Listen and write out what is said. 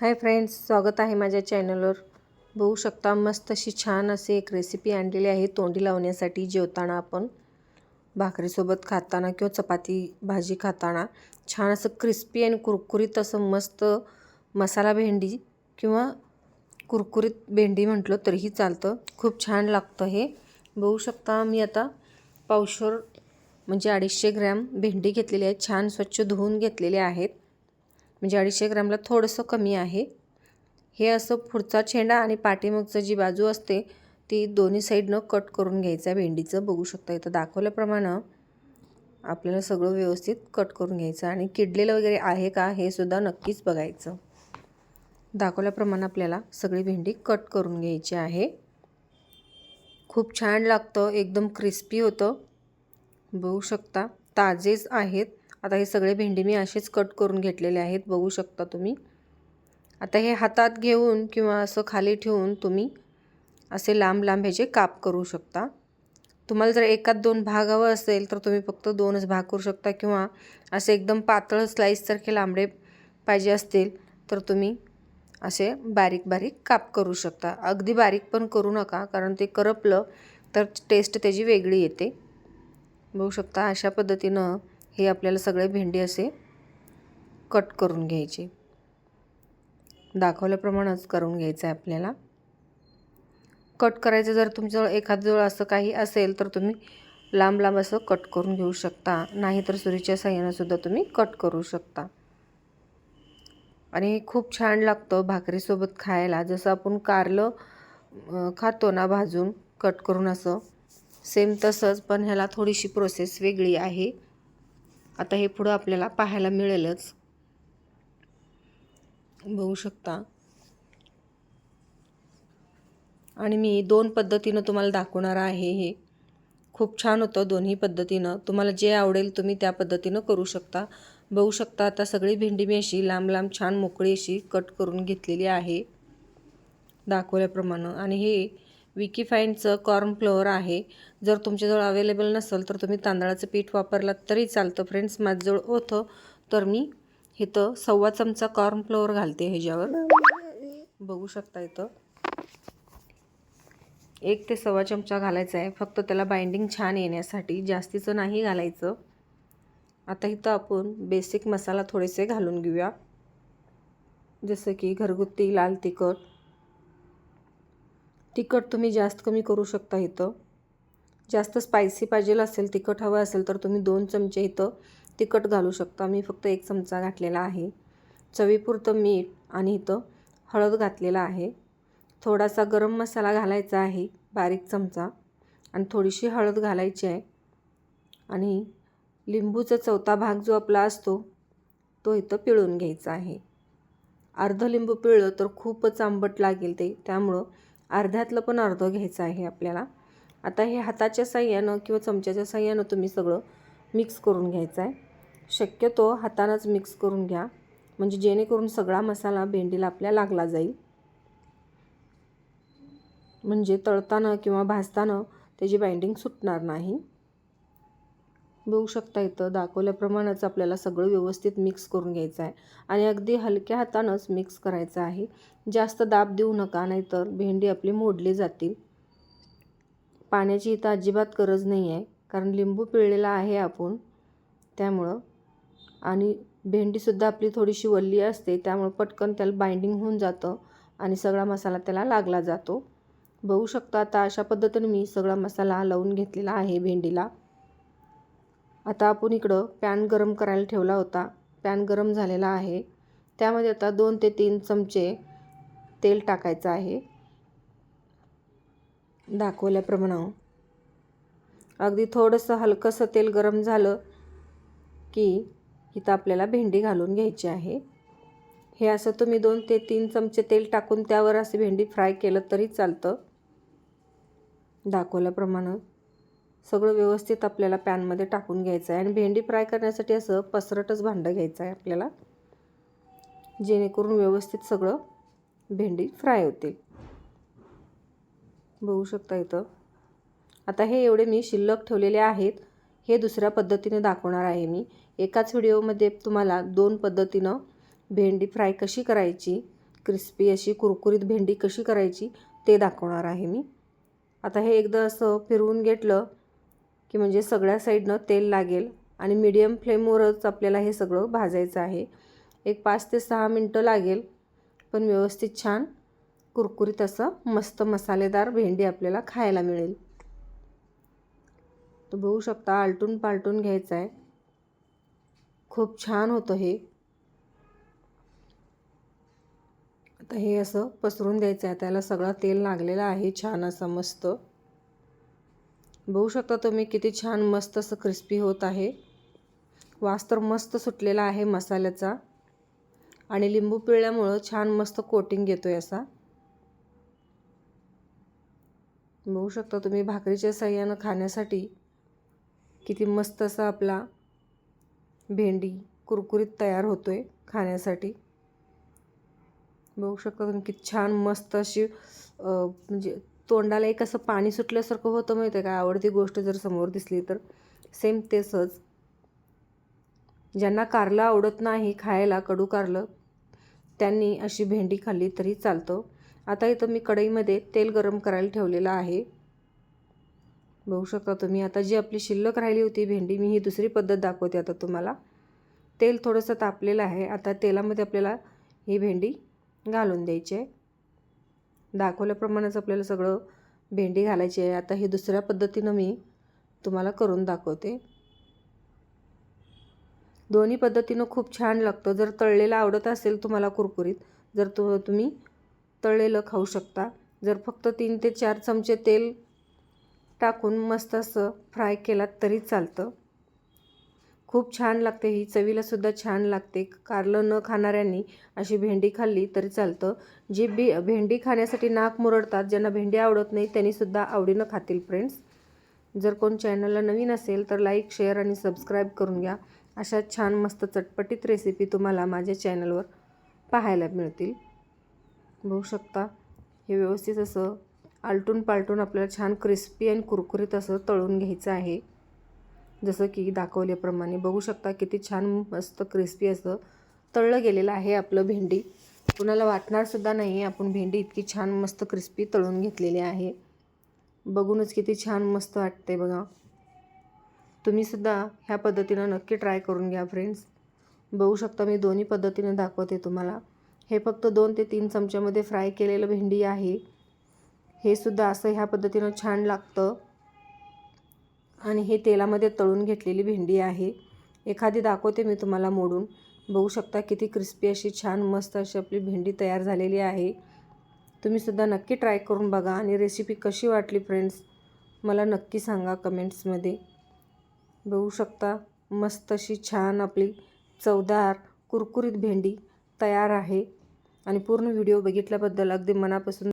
Hi friends स्वागत आहे माझ्या चॅनलवर. बघू शकता मस्त अशी छान अशी एक रेसिपी आणलेली आहे तोंडी लावण्यासाठी जेवताना आपण. भाकरीसोबत खाताना किंवा चपाती भाजी खाताना छान असं क्रिस्पी आणि कुरकुरीत असं मस्त मसाला भेंडी किंवा कुरकुरीत भेंडी म्हटलं तरीही चालतं. खूप छान लागतं हे. बघू शकता मी आता पावशर म्हणजे अडीचशे ग्रॅम भेंडी घेतलेली आहे. छान स्वच्छ धुवून घेतलेले आहेत. म्हणजे अडीचशे ग्रॅमला थोडंसं कमी आहे. हे असं पुढचा छेंडा आणि पाठीमागचं जी बाजू असते ती दोन्ही साईडनं कट करून घ्यायचं आहे. भेंडीचं बघू शकता इथं दाखवल्याप्रमाणे आपल्याला सगळं व्यवस्थित कट करून घ्यायचं आणि किडलेलं वगैरे आहे का हे सुद्धा नक्कीच बघायचं. दाखवल्याप्रमाणे आपल्याला सगळी भेंडी कट करून घ्यायची आहे. खूप छान लागतं एकदम क्रिस्पी होतं. बघू शकता ताजेच आहेत. आता हे सगळे भेंडी मी असेच कट करून घेतलेले आहेत बघू शकता तुम्ही. आता हे हातात घेऊन किंवा असं खाली ठेवून तुम्ही असे लांब लांब ह्याचे काप करू शकता. तुम्हाला जर एकात दोन भाग हवं असेल तर तुम्ही फक्त दोनच भाग करू शकता किंवा असे एकदम पातळ स्लाईससारखे लांबडे पाहिजे असतील तर तुम्ही असे बारीक बारीक काप करू शकता. अगदी बारीक पण करू नका कारण ते करपलं तर टेस्ट त्याची वेगळी येते. बघू शकता अशा पद्धतीनं हे आपल्याला सगळे भेंडी असे कट करून घ्यायचे. दाखवल्याप्रमाणेच करून घ्यायचं आहे आपल्याला. कट करायचं जर तुमचं एखादजवळ असं काही असेल तर तुम्ही लांब लांब असं कट करून घेऊ शकता. नाही तर सुरीच्या साह्यानं तुम्ही कट करू शकता. आणि खूप छान लागतं भाकरीसोबत खायला. जसं आपण कारलं खातो ना भाजून कट करून असं. सेम तसंच पण ह्याला थोडीशी प्रोसेस वेगळी आहे. आता हे पुढं आपल्याला पाहायला मिळेलच. बघू शकता. आणि मी दोन पद्धतीनं तुम्हाला दाखवणार आहे हे. खूप छान होतं दोन्ही पद्धतीनं. तुम्हाला जे आवडेल तुम्ही त्या पद्धतीनं करू शकता. बघू शकता आता सगळी भेंडी मी अशी लांब लांब छान मोकळी अशी कट करून घेतलेली आहे. दाखवल्याप्रमाणे. आणि हे विकीफाईनचं कॉर्नफ्लोअर आहे. जर तुमच्याजवळ अवेलेबल नसेल तर तुम्ही तांदळाचं पीठ वापरलात तरी चालतं. फ्रेंड्स माझ्याजवळ होतं. तर मी इथं सव्वा चमचा कॉर्नफ्लोअर घालते ह्याच्यावर. बघू शकता इथं. एक ते सव्वा चमचा घालायचा आहे. फक्त त्याला बाइंडिंग छान येण्यासाठी. जास्तीचं नाही घालायचं. आता इथं आपण बेसिक मसाला थोडेसे घालून घेऊया. जसं की घरगुती लाल तिखट तिखट तुम्ही जास्त कमी करू शकता इथं. जास्त स्पायसी पाहिजे असेल तिखट हवं असेल तर तुम्ही दोन चमचे इथं तिखट घालू शकता. मी फक्त एक चमचा घातलेला आहे. चवीपुरतं मीठ आणि इथं हळद घातलेला आहे. थोडासा गरम मसाला घालायचा आहे बारीक चमचा. आणि थोडीशी हळद घालायची आहे. आणि लिंबूचा चौथा भाग जो आपला असतो तो इथं पिळून घ्यायचा आहे. अर्ध लिंबू पिळलं तर खूपच आंबट लागेल ते. त्यामुळं अर्ध्यातलं पण अर्धं घ्यायचं आहे आपल्याला. आता हे हाताच्या साह्यानं किंवा चमच्याच्या साह्यानं तुम्ही सगळं मिक्स करून घ्यायचं आहे. शक्यतो हातानंच मिक्स करून घ्या. म्हणजे जेणेकरून सगळा मसाला भेंडीला आपल्या लागला जाईल. म्हणजे तळताना किंवा भाजताना त्याची बाइंडिंग सुटणार नाही. बघू शकता इथं दाखवल्याप्रमाणेच आपल्याला सगळं व्यवस्थित मिक्स करून घ्यायचं आहे. आणि अगदी हलक्या हातानंच मिक्स करायचं आहे. जास्त दाब देऊ नका नाहीतर भेंडी आपली मोडली जातील. पाण्याची इथं अजिबात गरज नाही आहे कारण लिंबू पिळलेला आहे आपण. त्यामुळं आणि भेंडीसुद्धा आपली थोडीशी वल्ली असते त्यामुळं पटकन त्याला बाइंडिंग होऊन जातं आणि सगळा मसाला त्याला लागला जातो. बघू शकता आता अशा पद्धतीने मी सगळा मसाला लावून घेतलेला आहे भेंडीला. आता आपण इकडं पॅन गरम करायला ठेवला होता. पॅन गरम झालेला आहे. त्यामध्ये आता दोन ते तीन चमचे तेल टाकायचं आहे. दाखवल्याप्रमाणे हो. अगदी थोडंसं हलकंसं तेल गरम झालं की इथं आपल्याला भेंडी घालून घ्यायची आहे. हे असं तुम्ही दोन ते तीन चमचे तेल टाकून त्यावर असे भेंडी फ्राय केलं तरी चालतं. दाखवल्याप्रमाणे सगळं व्यवस्थित आपल्याला पॅनमध्ये टाकून घ्यायचं आहे. आणि भेंडी फ्राय करण्यासाठी असं पसरटच भांडं घ्यायचं आहे आपल्याला. जेणेकरून व्यवस्थित सगळं भेंडी फ्राय होतील. बघू शकता इथं. आता हे एवढे मी शिल्लक ठेवलेले आहेत. हे दुसऱ्या पद्धतीने दाखवणार आहे मी. एकाच व्हिडिओमध्ये तुम्हाला दोन पद्धतीनं भेंडी फ्राय कशी करायची क्रिस्पी अशी कुरकुरीत भेंडी कशी करायची ते दाखवणार आहे मी. आता हे एकदा असं फिरवून घेतलं. की म्हणजे सगळ्या साईडनं तेल लागेल आणि मीडियम फ्लेमवरच आपल्याला हे सगळं भाजायचं आहे. एक पाच ते सहा मिनटं लागेल पण व्यवस्थित छान कुरकुरीत असं मस्त मसालेदार भेंडी आपल्याला खायला मिळेल. तर बघू शकता आलटून पालटून घ्यायचं आहे. खूप छान होतं हे. आता हे असं पसरून द्यायचं आहे. त्याला सगळं तेल लागलेलं आहे छान असं मस्त. बघू शकता तुम्ही किती छान मस्त असं क्रिस्पी होत आहे. वास तर मस्त सुटलेला आहे मसाल्याचा. आणि लिंबू पिळल्यामुळं छान मस्त कोटिंग येतो आहे असा. बघू शकता तुम्ही भाकरीच्या साह्यानं खाण्यासाठी किती मस्त असा आपला भेंडी कुरकुरीत तयार होतो आहे खाण्यासाठी. बघू शकता तुम्ही किती छान मस्त अशी म्हणजे तोंडाला एक असं पाणी सुटल्यासारखं होतं माहिती आहे का? आवडती गोष्ट जर समोर दिसली तर. सेम तेसच. ज्यांना कारलं आवडत नाही खायला कडू कारलं त्यांनी अशी भेंडी खाल्ली तरी चालतं. आता इथं मी कढईमध्ये तेल गरम करायला ठेवलेलं आहे. बघू शकता तुम्ही आता जी आपली शिल्लक राहिली होती भेंडी मी ही दुसरी पद्धत दाखवते आता तुम्हाला. तेल थोडंसं तापलेलं आहे आता तेलामध्ये आपल्याला ही भेंडी घालून द्यायची आहे. दाखवल्याप्रमाणेच आपल्याला सगळं भेंडी घालायची आहे. आता हे दुसऱ्या पद्धतीनं मी तुम्हाला करून दाखवते. दोन्ही पद्धतीनं खूप छान लागतं. जर तळलेलं आवडत असेल तुम्हाला कुरकुरीत जर तु तुम्ही तळलेलं खाऊ शकता. जर फक्त तीन ते चार चमचे तेल टाकून मस्त असं फ्राय केलात तरी चालतं. खूप छान लागते ही चवीलासुद्धा छान लागते. कारलं न खाणाऱ्यांनी अशी भेंडी खाल्ली तरी चालतं. जी बी भेंडी खाण्यासाठी नाक मुरडतात ज्यांना भेंडी आवडत नाही त्यांनीसुद्धा आवडीनं खातील फ्रेंड्स जर कोण चॅनलला नवीन असेल तर लाईक शेअर आणि सबस्क्राईब करून घ्या. अशा छान मस्त चटपटीत रेसिपी तुम्हाला माझ्या चॅनलवर पाहायला मिळतील. बघू शकता हे व्यवस्थित असं आलटून पालटून आपल्याला छान क्रिस्पी आणि कुरकुरीत असं तळून घ्यायचं आहे. जसं की दाखवल्याप्रमाणे. बघू शकता किती छान मस्त क्रिस्पी असं तळलं गेलेलं आहे आपलं भेंडी. कुणाला वाटणारसुद्धा नाही आपण भेंडी इतकी छान मस्त क्रिस्पी तळून घेतलेली आहे. बघूनच किती छान मस्त वाटते बघा. तुम्हीसुद्धा ह्या पद्धतीनं नक्की ट्राय करून घ्या फ्रेंड्स बघू शकता मी दोन्ही पद्धतीने दाखवते तुम्हाला. हे फक्त दोन ते तीन चमच्यामध्ये फ्राय केलेलं भेंडी आहे. हे सुद्धा असं ह्या पद्धतीनं छान लागतं. आणि हे तेलामध्ये तळून घेतलेली भेंडी आहे. एखादी दाखवते मी तुम्हाला मोडून. बघू शकता किती क्रिस्पी अशी छान मस्त अशी आपली भेंडी तयार झालेली आहे. तुम्हीसुद्धा नक्की ट्राय करून बघा आणि रेसिपी कशी वाटली फ्रेंड्स मला नक्की सांगा कमेंट्समध्ये बघू शकता मस्त अशी छान आपली चवदार कुरकुरीत भेंडी तयार आहे. आणि पूर्ण व्हिडिओ बघितल्याबद्दल अगदी मनापासून